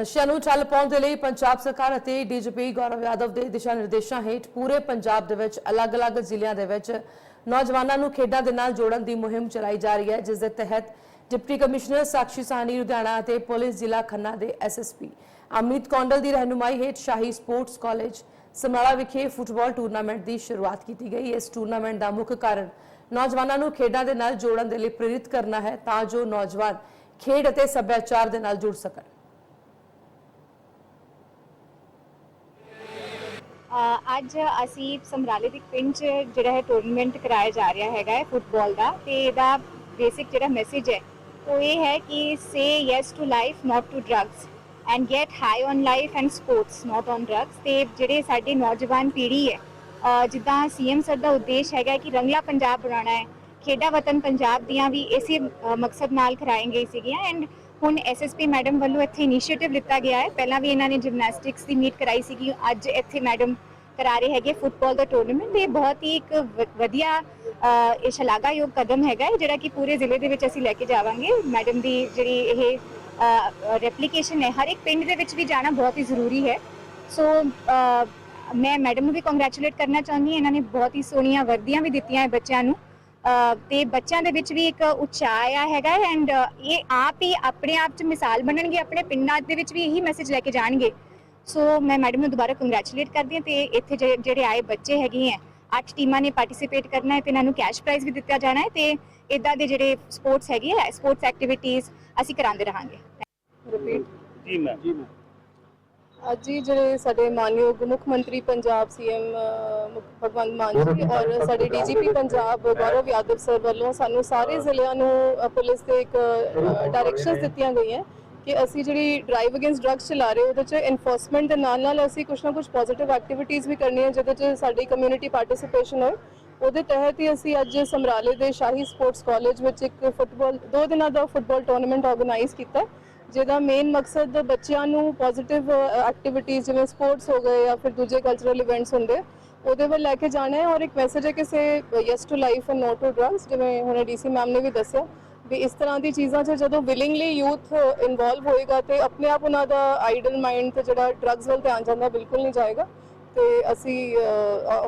ਨਸ਼ਿਆਂ ਨੂੰ ਠੱਲ ਪਾਉਣ ਦੇ ਲਈ ਪੰਜਾਬ ਸਰਕਾਰ ਅਤੇ ਡੀਜੀਪੀ ਗੌਰਵ ਯਾਦਵ ਦੇ ਦਿਸ਼ਾ ਨਿਰਦੇਸ਼ਾਂ ਹੇਠ ਪੂਰੇ ਪੰਜਾਬ ਦੇ ਵਿੱਚ ਅਲੱਗ-ਅਲੱਗ ਜ਼ਿਲ੍ਹਿਆਂ ਦੇ ਵਿੱਚ ਨੌਜਵਾਨਾਂ ਨੂੰ ਖੇਡਾਂ ਦੇ ਨਾਲ ਜੋੜਨ ਦੀ ਮੁਹਿੰਮ ਚਲਾਈ ਜਾ ਰਹੀ ਹੈ, ਜਿਸ ਦੇ ਤਹਿਤ ਡਿਪਟੀ ਕਮਿਸ਼ਨਰ ਸਾਕਸ਼ੀ ਸਾਨੀ ਲੁਧਿਆਣਾ ਅਤੇ ਪੁਲਿਸ ਜ਼ਿਲ੍ਹਾ ਖੰਨਾ ਦੇ ਐਸਐਸਪੀ ਅਮਿਤ ਕੌਂਡਲ ਦੀ ਰਹਿਨੁਮਾਈ ਹੇਠ ਸ਼ਾਹੀ ਸਪੋਰਟਸ ਕਾਲਜ ਸਮਰਾਲਾ ਵਿਖੇ ਫੁੱਟਬਾਲ ਟੂਰਨਾਮੈਂਟ ਦੀ ਸ਼ੁਰੂਆਤ ਕੀਤੀ ਗਈ। ਇਸ ਟੂਰਨਾਮੈਂਟ ਦਾ ਮੁੱਖ ਕਾਰਨ ਨੌਜਵਾਨਾਂ ਨੂੰ ਖੇਡਾਂ ਦੇ ਨਾਲ ਜੋੜਨ ਦੇ ਲਈ ਪ੍ਰੇਰਿਤ ਕਰਨਾ ਹੈ, ਤਾਂ ਜੋ ਨੌਜਵਾਨ ਖੇਡ ਅਤੇ ਸੱਭਿਆਚਾਰ ਦੇ ਨਾਲ ਜੁੜ ਸਕਣ। ਅੱਜ ਅਸੀਂ ਸਮਰਾਲੇ ਦੇ ਪਿੰਡ 'ਚ ਜਿਹੜਾ ਹੈ ਟੂਰਨਾਮੈਂਟ ਕਰਾਇਆ ਜਾ ਰਿਹਾ ਹੈਗਾ ਹੈ ਫੁੱਟਬਾਲ ਦਾ ਤੇ ਇਹਦਾ ਬੇਸਿਕ ਜਿਹੜਾ ਮੈਸੇਜ ਹੈ ਉਹ ਇਹ ਹੈ ਕਿ say yes to life not to drugs and get high on life and sports not on drugs ਤੇ ਜਿਹੜੇ ਸਾਡੇ ਨੌਜਵਾਨ ਪੀੜ੍ਹੀ ਹੈ ਅ, ਜਿੱਦਾਂ ਸੀਐਮ ਸਰ ਦਾ ਉਦੇਸ਼ ਹੈਗਾ ਕਿ ਰੰਗਲਾ ਪੰਜਾਬ ਬਣਾਉਣਾ ਹੈ ਖੇਡਾਂ ਵਤਨ ਪੰਜਾਬ ਦੀਆਂ ਵੀ ਇਸੇ ਮਕਸਦ ਨਾਲ ਕਰਾਏ ਗਏ ਸੀਗੀਆਂ ਐਂਡ ਹੁਣ ਐਸਐਸਪੀ ਮੈਡਮ ਵੱਲੋਂ ਇੱਥੇ ਇਨੀਸ਼ੀਏਟਿਵ ਲਿੱਤਾ ਗਿਆ ਹੈ। ਪਹਿਲਾਂ ਵੀ ਇਹਨਾਂ ਨੇ ਜਿਮਨਾਸਟਿਕਸ ਦੀ ਮੀਟ ਕਰਾਈ ਸੀਗੀ ਅੱਜ ਇੱਥੇ ਮੈਡਮ ਕਰਾ ਰਹੇ ਹੈਗੇ ਫੁੱਟਬਾਲ ਦਾ ਟੂਰਨਾਮੈਂਟ ਇਹ ਬਹੁਤ ਹੀ ਇੱਕ ਵ- ਵਧੀਆ ਇਹ ਸ਼ਲਾਘਾਯੋਗ ਕਦਮ ਹੈਗਾ ਜਿਹੜਾ ਕਿ ਪੂਰੇ ਜ਼ਿਲ੍ਹੇ ਦੇ ਵਿੱਚ ਅਸੀਂ ਲੈ ਕੇ ਜਾਵਾਂਗੇ। ਮੈਡਮ ਦੀ ਜਿਹੜੀ ਇਹ ਰੈਪਲੀਕੇਸ਼ਨ ਹੈ ਹਰ ਇੱਕ ਪਿੰਡ ਦੇ ਵਿੱਚ ਵੀ ਜਾਣਾ ਬਹੁਤ ਹੀ ਜ਼ਰੂਰੀ ਹੈ। ਸੋ ਮੈਂ ਮੈਡਮ ਨੂੰ ਵੀ ਕੰਗ੍ਰੈਚੁਲੇਟ ਕਰਨਾ ਚਾਹੁੰਦੀ ਹਾਂ ਇਹਨਾਂ ਨੇ ਬਹੁਤ ਹੀ ਸੋਹਣੀਆਂ ਵਰਦੀਆਂ ਵੀ ਦਿੱਤੀਆਂ ਹੈ ਬੱਚਿਆਂ ਨੂੰ। ਅ, ਤੇ ਬੱਚਿਆਂ ਦੇ ਵਿੱਚ ਵੀ ਇੱਕ ਉਤਸ਼ਾਹ ਆਇਆ ਹੈਗਾ ਐਂਡ ਇਹ ਆਪ ਹੀ ਆਪਣੇ ਆਪ 'ਚ ਮਿਸਾਲ ਬਣਨਗੇ ਆਪਣੇ ਪਿੰਡਾਂ ਦੇ ਵਿੱਚ ਵੀ ਇਹੀ ਮੈਸੇਜ ਲੈ ਕੇ ਜਾਣਗੇ। ਸੋ ਮੈਂ ਮੈਡਮ ਨੂੰ ਦੁਬਾਰਾ ਕੰਗ੍ਰੈਚੁਲੇਟ ਕਰਦੀ ਹਾਂ ਤੇ ਇੱਥੇ ਜਿਹੜੇ ਜਿਹੜੇ ਆਏ ਬੱਚੇ ਹੈਗੇ ਆ ਅੱਠ ਟੀਮਾਂ ਨੇ ਪਾਰਟਿਸਿਪੇਟ ਕਰਨਾ ਹੈ ਤੇ ਇਹਨਾਂ ਨੂੰ ਕੈਸ਼ ਪ੍ਰਾਈਜ਼ ਵੀ ਦਿੱਤਾ ਜਾਣਾ ਹੈ ਤੇ ਇਦਾਂ ਦੇ ਜਿਹੜੇ ਸਪੋਰਟਸ ਹੈਗੇ ਆ ਸਪੋਰਟਸ ਐਕਟੀਵਿਟੀਜ਼ ਅਸੀਂ ਕਰਾਉਂਦੇ ਰਹਾਂਗੇ। ਰਿਪੀਟ ਜੀ ਮੈਮ ਜੀ ਮੈਮ ਅੱਜ ਹੀ ਜਿਹੜੇ ਸਾਡੇ ਮਾਨਯੋਗ ਮੁੱਖ ਮੰਤਰੀ ਪੰਜਾਬ ਸੀਐਮ ਭਗਵੰਤ ਮਾਨ ਜੀ ਔਰ ਸਾਡੇ ਡੀਜੀਪੀ ਪੰਜਾਬ ਗੌਰਵ ਯਾਦਵ ਸਰ ਵੱਲੋਂ ਸਾਨੂੰ ਸਾਰੇ ਜ਼ਿਲ੍ਹਿਆਂ ਨੂੰ ਅ, ਪੁਲਿਸ ਦੇ ਇੱਕ ਡਾਇਰੈਕਸ਼ਨਸ ਦਿੱਤੀਆਂ ਗਈਆਂ। ਕਿ ਅਸੀਂ ਜਿਹੜੀ ਡਰਾਈਵ ਅਗੇਂਸਟ ਡਰੱਗਸ ਚਲਾ ਰਹੇ ਉਹਦੇ ਚ ਇਨਫੋਰਸਮੈਂਟ ਦੇ ਨਾਲ ਨਾਲ ਅਸੀਂ ਕੁਝ ਨਾ ਕੁਝ ਪੋਜ਼ਿਟਿਵ ਐਕਟੀਵਿਟੀਜ਼ ਵੀ ਕਰਨੀਆਂ, ਜਿਹਦੇ ਚ ਸਾਡੀ ਕਮਿਊਨਿਟੀ ਪਾਰਟਿਸਿਪੇਸ਼ਨ ਹੋਏ। ਉਹਦੇ ਤਹਿਤ ਹੀ ਅਸੀਂ ਅੱਜ ਸਮਰਾਲੇ ਦੇ ਸ਼ਾਹੀ ਸਪੋਰਟਸ ਕਾਲਜ ਵਿੱਚ ਇੱਕ ਫੁੱਟਬਾਲ ਦੋ ਦਿਨਾਂ ਦਾ ਫੁੱਟਬਾਲ ਟੂਰਨਾਮੈਂਟ ਆਰਗੇਨਾਈਜ਼ ਕੀਤਾ, ਜਿਹਦਾ ਮੇਨ ਮਕਸਦ ਬੱਚਿਆਂ ਨੂੰ ਪੋਜ਼ਿਟਿਵ ਐਕਟੀਵਿਟੀਜ਼ ਜਿਵੇਂ ਸਪੋਰਟਸ ਹੋ ਗਏ ਜਾਂ ਫਿਰ ਦੂਜੇ ਕਲਚਰਲ ਇਵੈਂਟਸ ਹੁੰਦੇ, ਉਹਦੇ ਵੱਲ ਲੈ ਕੇ ਜਾਣਾ ਹੈ। ਔਰ ਇੱਕ ਮੈਸੇਜ ਹੈ ਕਿਸੇ yes to life and no to drugs ਜਿਵੇਂ ਹੁਣੇ ਡੀਸੀ ਮੈਮ ਨੇ ਵੀ ਦੱਸਿਆ। ਵੀ ਇਸ ਤਰ੍ਹਾਂ ਦੀ ਚੀਜ਼ਾਂ 'ਚ ਜਦੋਂ ਵਿਲਿੰਗਲੀ ਯੂਥ ਇਨਵੋਲਵ ਹੋਏਗਾ ਤੇ ਆਪਣੇ ਆਪ ਉਹਨਾਂ ਦਾ ਆਈਡਲ ਮਾਈਂਡ ਤੇ ਜਿਹੜਾ ਡਰੱਗਸ ਵੱਲ ਧਿਆਨ ਜਾਂਦਾ ਬਿਲਕੁਲ ਨਹੀਂ ਜਾਏਗਾ। ਤੇ ਅਸੀਂ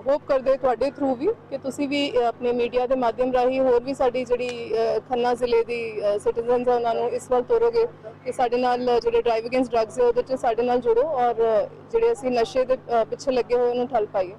ਹੋਪ ਕਰਦੇ ਤੁਹਾਡੇ ਥਰੂ ਵੀ ਕਿ ਤੁਸੀਂ ਵੀ ਆਪਣੇ ਮੀਡੀਆ ਦੇ ਮਾਧਿਅਮ ਰਾਹੀਂ ਹੋਰ ਵੀ ਸਾਡੀ ਜਿਹੜੀ ਖੰਨਾ ਜ਼ਿਲ੍ਹੇ ਦੀ ਸਿਟੀਜ਼ਨਸ ਆ ਉਹਨਾਂ ਨੂੰ ਇਸ ਵੱਲ ਤੋਰੋਗੇ ਕਿ ਸਾਡੇ ਨਾਲ ਜਿਹੜੇ ਡਰਾਈਵ ਅਗੇਂਸਟ ਡਰੱਗਸ ਹੈ ਉਹਦੇ 'ਚ ਸਾਡੇ ਨਾਲ ਜੁੜੋ ਔਰ ਜਿਹੜੇ ਅਸੀਂ ਨਸ਼ੇ ਦੇ ਪਿੱਛੇ ਲੱਗੇ ਹੋਏ ਉਹਨੂੰ ਠੱਲ ਪਾਈਏ।